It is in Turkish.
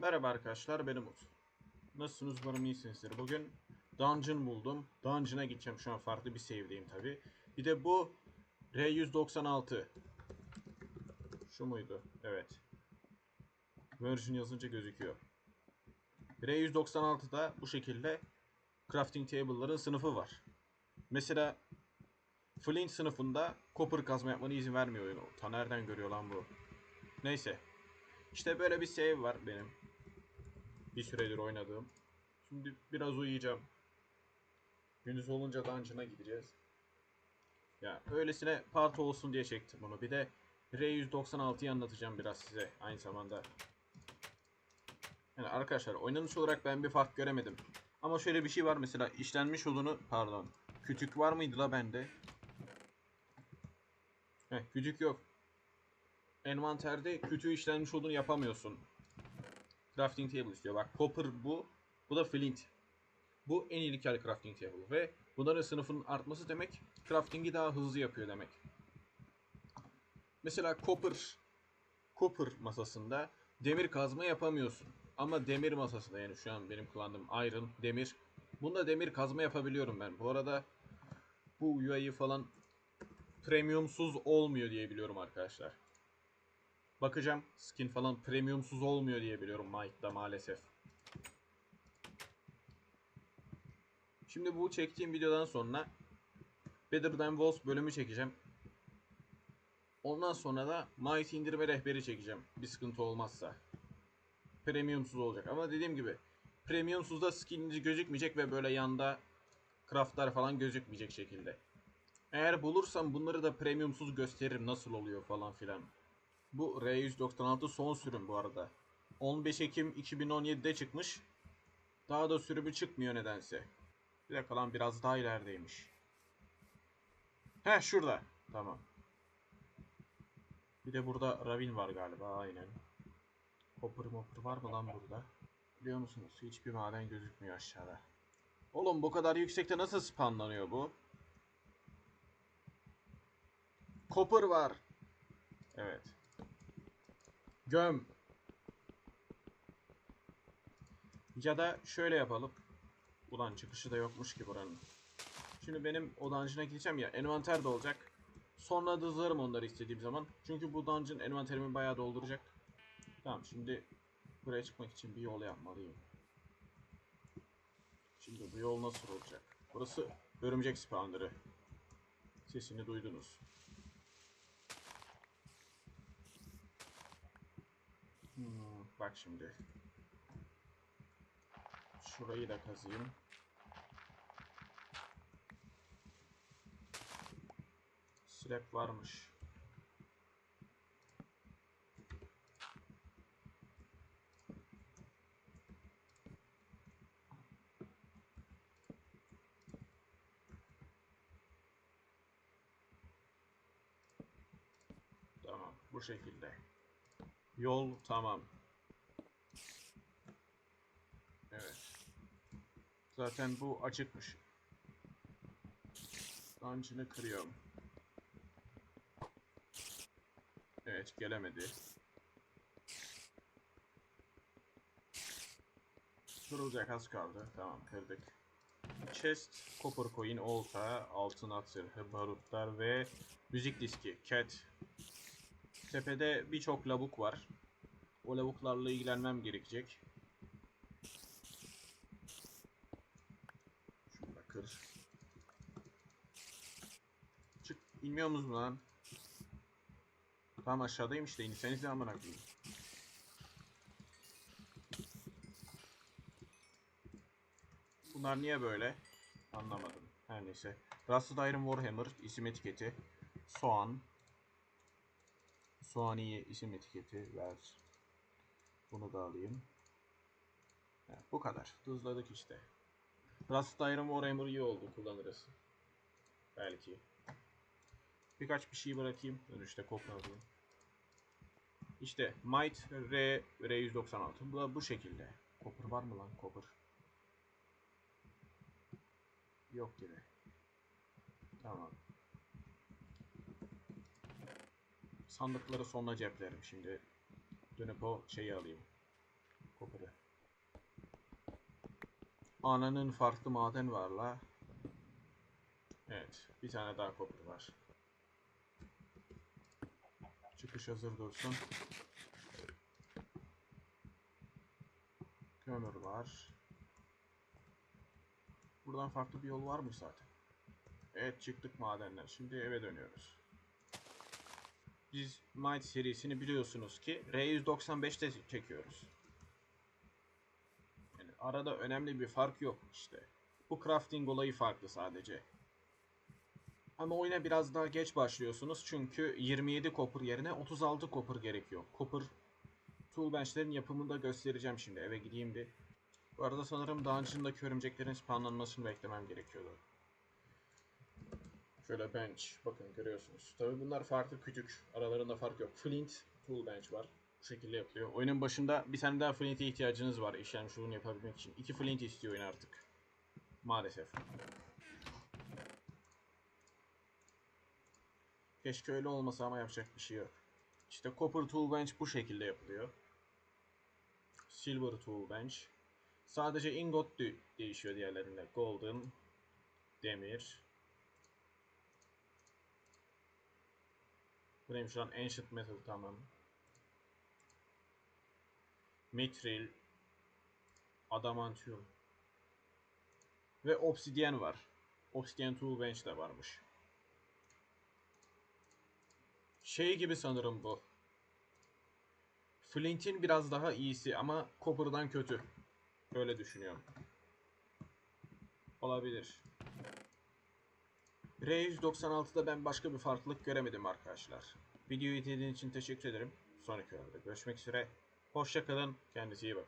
Merhaba arkadaşlar ben Umut. Nasılsınız umarım iyisinizdir. Bugün Dungeon buldum. Dungeon'a gideceğim şu an farklı bir save'deyim tabi. Bir de bu R196. Şu muydu? Evet. Version yazınca gözüküyor. R196'da bu şekilde crafting table'ların sınıfı var. Mesela Flint sınıfında copper kazma yapmanı izin vermiyor oyun. Ta nereden görüyor lan bu? Neyse. İşte böyle bir save var benim. Bir süredir oynadığım. Şimdi biraz uyuyacağım. Gündüz olunca dungeon'a gideceğiz. Ya öylesine parti olsun diye çektim bunu. Bir de R196'yı anlatacağım biraz size aynı zamanda. Yani arkadaşlar oynanış olarak ben bir fark göremedim. Ama şöyle bir şey var mesela işlenmiş odunu pardon. Kütük var mıydı la bende? Heh kütük yok. Envanterde kötü işlenmiş odunu yapamıyorsun. Crafting table istiyor. Bak copper bu. Bu da flint. Bu en ilkel crafting table. Ve bunların sınıfının artması demek crafting'i daha hızlı yapıyor demek. Mesela copper copper masasında demir kazma yapamıyorsun. Ama demir masasında yani şu an benim kullandığım iron, demir. Bunda demir kazma yapabiliyorum ben. Bu arada bu UI'yi falan premiumsuz olmuyor diye biliyorum arkadaşlar. Bakacağım. Skin falan premiumsuz olmuyor diye biliyorum Mike'da maalesef. Şimdi bu çektiğim videodan sonra Better Than Wolves bölümü çekeceğim. Ondan sonra da Might indirme rehberi çekeceğim. Bir sıkıntı olmazsa. Premiumsuz olacak. Ama dediğim gibi premiumsuzda skininiz gözükmeyecek ve böyle yanda craftlar falan gözükmeyecek şekilde. Eğer bulursam bunları da premiumsuz gösteririm nasıl oluyor falan filan. Bu R196 son sürüm bu arada. 15 Ekim 2017'de çıkmış. Daha da sürümü çıkmıyor nedense. Bir dakika lan biraz daha ilerideymiş. He şurada. Tamam. Bir de burada Ravin var galiba aynen. Hopper mopper var mı lan burada? Biliyor musunuz? Hiçbir maden gözükmüyor aşağıda. Oğlum bu kadar yüksekte nasıl spawnlanıyor bu? Copper var. Evet. Göm. Ya da şöyle yapalım. Ulan çıkışı da yokmuş ki buranın. Şimdi benim o dungeon'a gideceğim ya. Envanter de olacak. Sonra da hızlarım onları istediğim zaman. Çünkü bu dungeon envanterimi bayağı dolduracak. Tamam şimdi buraya çıkmak için bir yol yapmalıyım. Şimdi bu yol nasıl olacak? Burası örümcek spawnları. Sesini duydunuz. Hmm, bak şimdi. Şurayı da kazıyım. Slab varmış. Tamam, bu şekilde. Yol tamam. Evet. Zaten bu açıkmış. Dungeon'ı kırıyorum. Evet gelemedi. Kırılacak az kaldı. Tamam kırdık. Chest, copper coin, olta, altın at barutlar ve müzik diski, cat. Tepede birçok lavuk var. O lavuklarla ilgilenmem gerekecek. Şunu da kır. Çık. İnmiyor musun lan? Tamam aşağıdayım işte. İnseniz de amına koyayım. Bunlar niye böyle? Anlamadım. Her neyse. Rusted Iron Warhammer isim etiketi. Soğan. Soğaniye isim etiketi ver. Bunu da alayım. Evet, bu kadar. Hızladık işte. Rust Iron Warhammer iyi oldu kullanırız. Belki. Birkaç bir şey bırakayım. Dönüşte kopya alayım. İşte Might R R196. Bu da bu şekilde. Copper var mı lan? Copper. Yok gibi. Tamam. Sandıkları sonuna ceplerim şimdi. Dönüp o şeyi alayım. Copper Ananın farklı maden var la. Evet. Bir tane daha copper var. Çıkış hazır dursun. Kömür var. Buradan farklı bir yol var mı zaten? Evet çıktık madenden. Şimdi eve dönüyoruz. Biz Might serisini biliyorsunuz ki R195'te çekiyoruz. Yani arada önemli bir fark yok işte. Bu crafting olayı farklı sadece. Ama oyuna biraz daha geç başlıyorsunuz çünkü 27 copper yerine 36 copper gerekiyor. Copper toolbench'lerin yapımını da göstereceğim şimdi. Eve gideyim bir. Bu arada sanırım dungeon'daki örümceklerin spawnlanmasını beklemem gerekiyordu. Şöyle bench. Bakın görüyorsunuz. Tabi bunlar farklı küçük. Aralarında fark yok. Flint tool bench var. Bu şekilde yapılıyor. Oyunun başında bir tane daha flint'e ihtiyacınız var işlem şunu yapabilmek için. İki flint istiyor oyun artık. Maalesef. Keşke öyle olmasa ama yapacak bir şey yok. İşte copper tool bench bu şekilde yapılıyor. Silver tool bench. Sadece ingot de- değişiyor diğerlerinde. Golden, demir, Bu neymiş lan? Ancient Metal tamam. Mithril. Adamantium. Ve Obsidian var. Obsidian Tool Bench de varmış. Şey gibi sanırım bu. Flint'in biraz daha iyisi ama Copper'dan kötü. Öyle düşünüyorum. Olabilir. R196'da ben başka bir farklılık göremedim arkadaşlar. Videoyu izlediğiniz için teşekkür ederim. Sonraki videoda görüşmek üzere. Hoşçakalın. Kendinize iyi bakın.